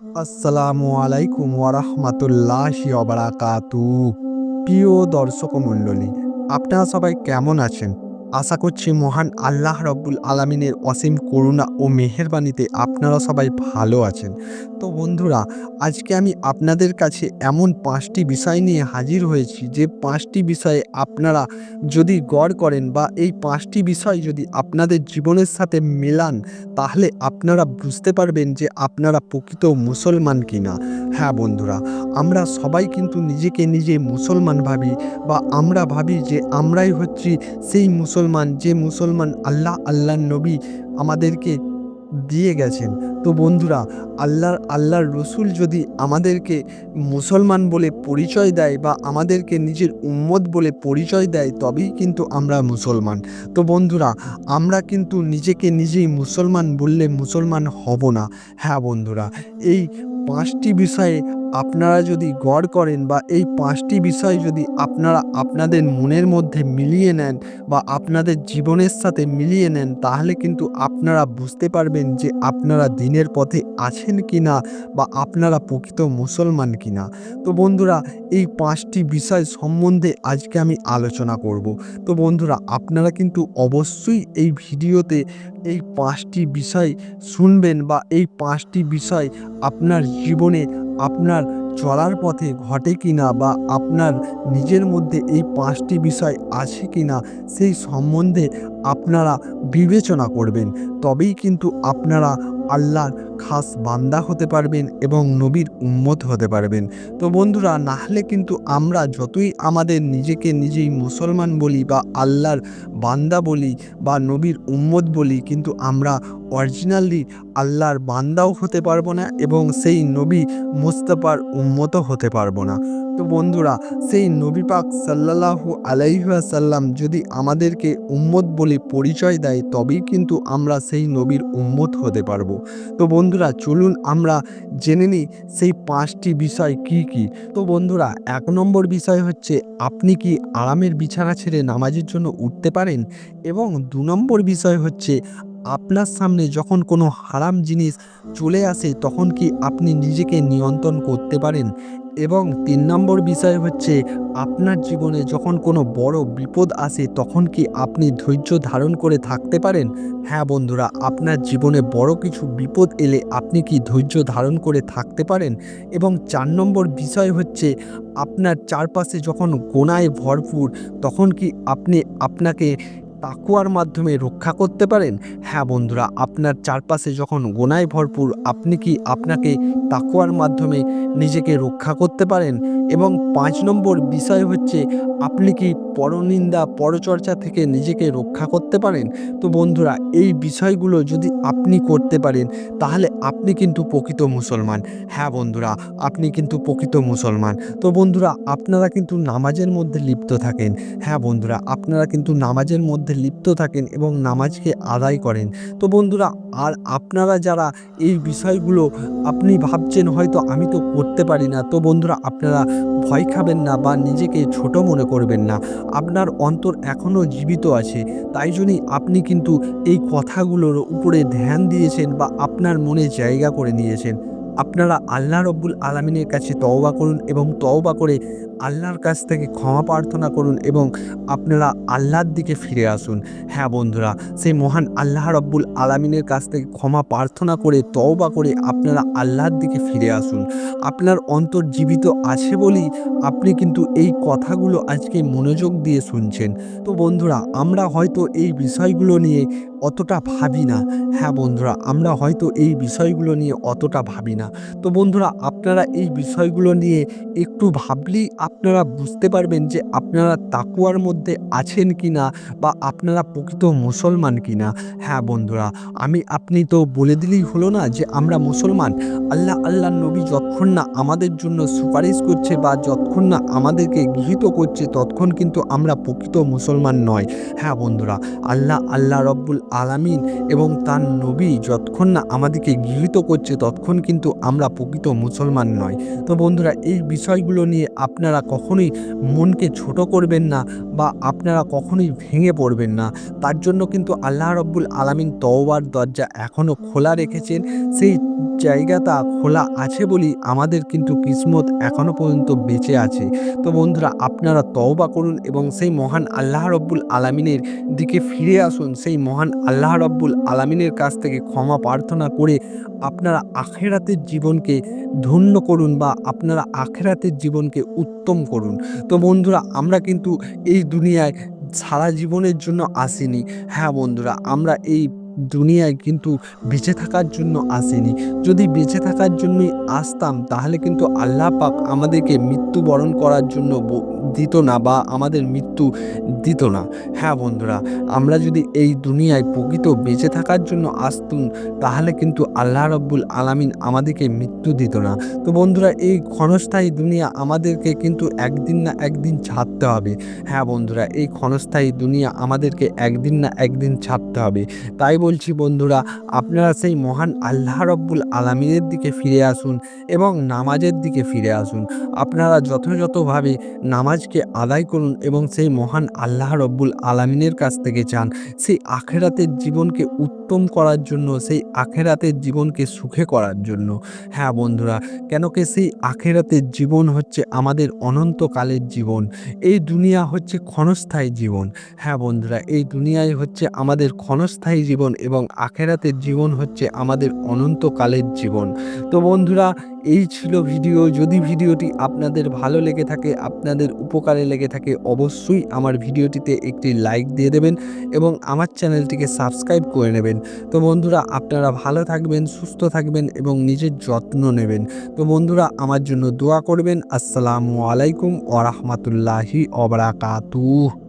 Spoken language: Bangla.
আসসালামু আলাইকুম ওয়ারাহমাতুল্লাহি অবরাকাতু প্রিয় দর্শক মণ্ডলী আপনারা সবাই কেমন আছেন? আশা করছি মহান আল্লাহ রব্বুল আলমিনের অসীম করুণা ও মেহেরবানিতে আপনারা সবাই ভালো আছেন। তো বন্ধুরা, আজকে আমি আপনাদের কাছে এমন পাঁচটি বিষয় নিয়ে হাজির হয়েছি যে পাঁচটি বিষয়ে আপনারা যদি গড় করেন বা এই পাঁচটি বিষয় যদি আপনাদের জীবনের সাথে মেলান, তাহলে আপনারা বুঝতে পারবেন যে আপনারা প্রকৃত মুসলমান কিনা। হ্যাঁ বন্ধুরা, আমরা সবাই কিন্তু নিজেকে নিজে মুসলমান ভাবি বা আমরা ভাবি যে আমরাই হচ্ছি সেই মুসলমান যে মুসলমান আল্লাহ আল্লাহ নবী আমাদেরকে দিয়ে গেছেন। তো বন্ধুরা, আল্লাহর আল্লাহর রসুল যদি আমাদেরকে মুসলমান বলে পরিচয় দেয় বা আমাদেরকে নিজের উম্মত বলে পরিচয় দেয়, তবেই কিন্তু আমরা মুসলমান। তো বন্ধুরা, আমরা কিন্তু নিজেকে নিজেই মুসলমান বললে মুসলমান হব না। হ্যাঁ বন্ধুরা, এই পাঁচটি বিষয়ে আপনারা যদি গড় করেন বা এই পাঁচটি বিষয় যদি আপনারা আপনাদের মনের মধ্যে মিলিয়ে নেন বা আপনাদের জীবনের সাথে মিলিয়ে নেন, তাহলে কিন্তু আপনারা বুঝতে পারবেন যে আপনারা দিনের পথে আছেন কি না বা আপনারা প্রকৃত মুসলমান কি না তো বন্ধুরা, এই পাঁচটি বিষয় সম্বন্ধে আজকে আমি আলোচনা করব। তো বন্ধুরা, আপনারা কিন্তু অবশ্যই এই ভিডিওতে এই পাঁচটি বিষয় শুনবেন বা এই পাঁচটি বিষয় আপনার জীবনে আপনার চলার পথে ঘটে কি না বা আপনার নিজের মধ্যে এই পাঁচটি বিষয় আছে কি না সেই সম্বন্ধে আপনারা বিবেচনা করবেন। তবেই কিন্তু আপনারা আল্লাহর খাস বান্দা হতে পারবেন এবং নবীর উম্মত হতে পারবেন। তো বন্ধুরা নাহলে কিন্তু আমরা যতই আমাদের নিজেকে নিজেই মুসলমান বলি বা আল্লাহর বান্দা বলি বা নবীর উম্মত বলি, কিন্তু আমরা অরিজিনালি আল্লাহর বান্দাও হতে পারব না এবং সেই নবী মুস্তাফার উম্মত হতে পারব না। তো বন্ধুরা, সেই নবী পাক সাল্লাল্লাহু আলাইহাসাল্লাম যদি আমাদেরকে উম্মত বলে পরিচয় দেয়, তবেই কিন্তু আমরা সেই নবীর উম্মত হতে পারব। তো বন্ধুরা, চলুন আমরা জেনে নিই সেই পাঁচটি বিষয় কি কি। তো বন্ধুরা, এক নম্বর বিষয় হচ্ছে, আপনি কি আরামের বিছানা ছেড়ে নামাজের জন্য উঠতে পারেন? এবং দু নম্বর বিষয় হচ্ছে, আপনার সামনে যখন কোনো হারাম জিনিস চলে আসে, তখন কি আপনি নিজেকে নিয়ন্ত্রণ করতে পারেন? এবং তিন নম্বর বিষয় হচ্ছে, আপনার জীবনে যখন কোনো বড় বিপদ আসে, তখন কি আপনি ধৈর্য ধারণ করে থাকতে পারেন? হ্যাঁ বন্ধুরা, আপনার জীবনে বড় কিছু বিপদ এলে আপনি কি ধৈর্য ধারণ করে থাকতে পারেন? এবং চার নম্বর বিষয় হচ্ছে, আপনার চারপাশে যখন গোনায় ভরপুর, তখন কি আপনি আপনাকে তাকুয়ার মাধ্যমে রক্ষা করতে পারেন? হ্যাঁ বন্ধুরা, আপনার চারপাশে যখন গোনায় ভরপুর, আপনি কি আপনাকে তাকুয়ার মাধ্যমে নিজেকে রক্ষা করতে পারেন? এবং পাঁচ নম্বর বিষয় হচ্ছে, আপনি কি পরনিন্দা, পরচর্চা থেকে নিজেকে রক্ষা করতে পারেন? তো বন্ধুরা, এই বিষয়গুলো যদি আপনি করতে পারেন, তাহলে আপনি কিন্তু প্রকৃত মুসলমান। হ্যাঁ বন্ধুরা, আপনি কিন্তু প্রকৃত মুসলমান। তো বন্ধুরা, আপনারা কিন্তু নামাজের মধ্যে লিপ্ত থাকেন। হ্যাঁ বন্ধুরা, আপনারা কিন্তু নামাজের মধ্যে লিপ্ত থাকেন এবং নামাজকে আদায় করেন। তো বন্ধুরা, আর আপনারা যারা এই বিষয়গুলো আপনি ভাবছেন, হয়তো আমি তো করতে পারি না। তো বন্ধুরা, আপনারা ভয় খাবেন না বা নিজেকে ছোট মনে করবেন না। আপনার অন্তর এখনও জীবিত আছে। তাই জন্যই আপনি কিন্তু এই কথাগুলোর উপরে ধ্যান দিয়েছেন বা আপনার মনে জায়গা করে নিয়েছেন। আপনারা আল্লাহ রব্বুল আলমিনের কাছে তওবা করুন এবং তওবা করে আল্লাহর কাছ থেকে ক্ষমা প্রার্থনা করুন এবং আপনারা আল্লাহর দিকে ফিরে আসুন। হ্যাঁ বন্ধুরা, সেই মহান আল্লাহ রব্বুল আলমিনের কাছ থেকে ক্ষমা প্রার্থনা করে, তওবা করে আপনারা আল্লাহর দিকে ফিরে আসুন। আপনার অন্তর জীবিত আছে বলেই আপনি কিন্তু এই কথাগুলো আজকে মনোযোগ দিয়ে শুনছেন। তো বন্ধুরা, আমরা হয়তো এই বিষয়গুলো নিয়ে অতটা ভাবি না। হ্যাঁ বন্ধুরা, আমরা হয়তো এই বিষয়গুলো নিয়ে অতটা ভাবি না। তো বন্ধুরা, আপনারা এই বিষয়গুলো নিয়ে একটু ভাবলেই আপনারা বুঝতে পারবেন যে আপনারা তাকুয়ার মধ্যে আছেন কি না বা আপনারা প্রকৃত মুসলমান কি না হ্যাঁ বন্ধুরা, আমি, আপনি তো বলে দিলেই হলো না যে আমরা মুসলমান। আল্লাহ আল্লাহ নবী যতক্ষণ না আমাদের জন্য সুপারিশ করছে বা যতক্ষণ না আমাদেরকে গৃহীত করছে, ততক্ষণ কিন্তু আমরা প্রকৃত মুসলমান নয়। হ্যাঁ বন্ধুরা, আল্লাহ আল্লাহ রব্বুল আলামিন এবং তার নবী যতক্ষণ না আমাদেরকে গৃহীত করছে, ততক্ষণ কিন্তু আমরা প্রকৃত মুসলমান নয়। তো বন্ধুরা, এই বিষয়গুলো নিয়ে আপনারা কখনোই মনকে ছোট করবেন না বা আপনারা কখনোই ভেঙে পড়বেন না। তার জন্য কিন্তু আল্লাহ রব্বুল আলামিন তওবার দরজা এখনও খোলা রেখেছেন। সেই জায়গাটা খোলা আছে বলেই আমাদের কিন্তু কিসমত এখনও পর্যন্ত বেঁচে আছে। তো বন্ধুরা, আপনারা তওবা করুন এবং সেই মহান আল্লাহ রব্বুল আলামিনের দিকে ফিরে আসুন। সেই মহান আল্লাহ রব্বুল আলামিনের কাছ থেকে ক্ষমা প্রার্থনা করে আপনারা আখেরাতের জীবনকে ধন্য করুন বা আপনারা আখেরাতের জীবনকে উত্তম করুন। তো বন্ধুরা, আমরা কিন্তু এই দুনিয়ায় সারা জীবনের জন্য আসিনি। হ্যাঁ বন্ধুরা, আমরা এই দুনিয়ায় কিন্তু বেঁচে থাকার জন্য আসিনি। যদি বেঁচে থাকার জন্যই আসতাম, তাহলে কিন্তু আল্লাহ পাক আমাদেরকে মৃত্যুবরণ করার জন্য দিত না বা আমাদের মৃত্যু দিত না। হ্যাঁ বন্ধুরা, আমরা যদি এই দুনিয়ায় প্রকৃত বেঁচে থাকার জন্য আসতুম তাহলে কিন্তু আল্লাহ রব্বুল আলামিন আমাদেরকে মৃত্যু দিত না। তো বন্ধুরা, এই ক্ষণস্থায়ী দুনিয়া আমাদেরকে কিন্তু একদিন না একদিন ছাড়তে হবে। হ্যাঁ বন্ধুরা, এই ক্ষণস্থায়ী দুনিয়া আমাদেরকে একদিন না একদিন ছাড়তে হবে। তাই বলছি বন্ধুরা, আপনারা সেই মহান আল্লাহ রব্বুল আলামিনের দিকে ফিরে আসুন এবং নামাজের দিকে ফিরে আসুন। আপনারা যথাযথভাবে নামাজকে আদায় করুন এবং সেই মহান আল্লাহ রব্বুল আলামিনের কাছ থেকে চান। সেই আখেরাতের জীবনকে উত্তম করার জন্য, সেই আখেরাতের জীবনকে সুখে করার জন্য। হ্যাঁ বন্ধুরা, কেন কি সেই আখেরাতের জীবন হচ্ছে আমাদের অনন্তকালের জীবন? এই দুনিয়া হচ্ছে ক্ষণস্থায়ী জীবন। হ্যাঁ বন্ধুরা, এই দুনিয়ায় হচ্ছে আমাদের ক্ষণস্থায়ী জীবন এবং আখেরাতের জীবন হচ্ছে আমাদের অনন্তকালের জীবন। তো বন্ধুরা এই ছিল ভিডিও। যদি ভিডিওটি আপনাদের ভালো লেগে থাকে, আপনাদের উপকারে লেগে থাকে, অবশ্যই আমার ভিডিওটিতে একটি লাইক দিয়ে দেবেন এবং আমার চ্যানেলটিকে সাবস্ক্রাইব করে নেবেন। তো বন্ধুরা, আপনারা ভালো থাকবেন, সুস্থ থাকবেন এবং নিজের যত্ন নেবেন। তো বন্ধুরা, আমার জন্য দোয়া করবেন। আসসালামু আলাইকুম ওরহমতুল্লাহি অবরাকাতুহ